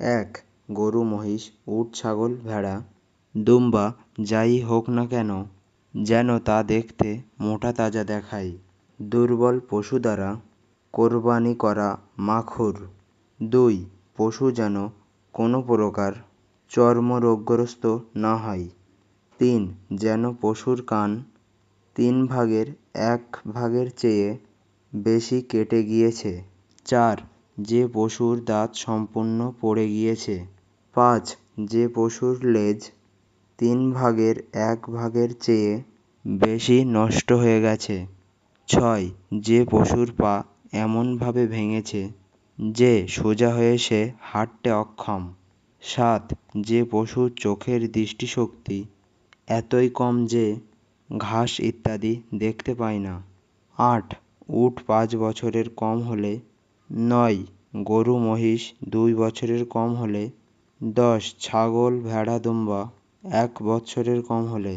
এক, গরু, মহিষ, উট, ছাগল, ভেড়া, দুম্বা, যাই হোক না কেন, যেন তা দেখতে মোটা তাজা দেখায়। দুর্বল পশু দ্বারা কোরবানি করা মাখুর। দুই, পশু যেন কোনো প্রকার চর্মরোগগ্রস্ত না হয়। তিন, যেন পশুর কান তিন ভাগের এক ভাগের চেয়ে বেশি কেটে গিয়েছে। চার যে পশুর দাঁত সম্পূর্ণ পড়ে গিয়েছে। পাঁচ, যে পশুর লেজ তিন ভাগের এক ভাগের চেয়ে বেশি নষ্ট হয়ে গেছে। ছয়, যে পশুর পা এমনভাবে ভেঙেছে যে সোজা হয়ে সে হাঁটতে অক্ষম। সাত, যে পশুর চোখের দৃষ্টিশক্তি এতই কম যে ঘাস ইত্যাদি দেখতে পায় না। আট, উট পাঁচ বছরের কম হলে। নয় গরু মহিষ দুই বছরের কম হলে দশ ছাগল ভেড়া দুম্বা এক বছরের কম হলে।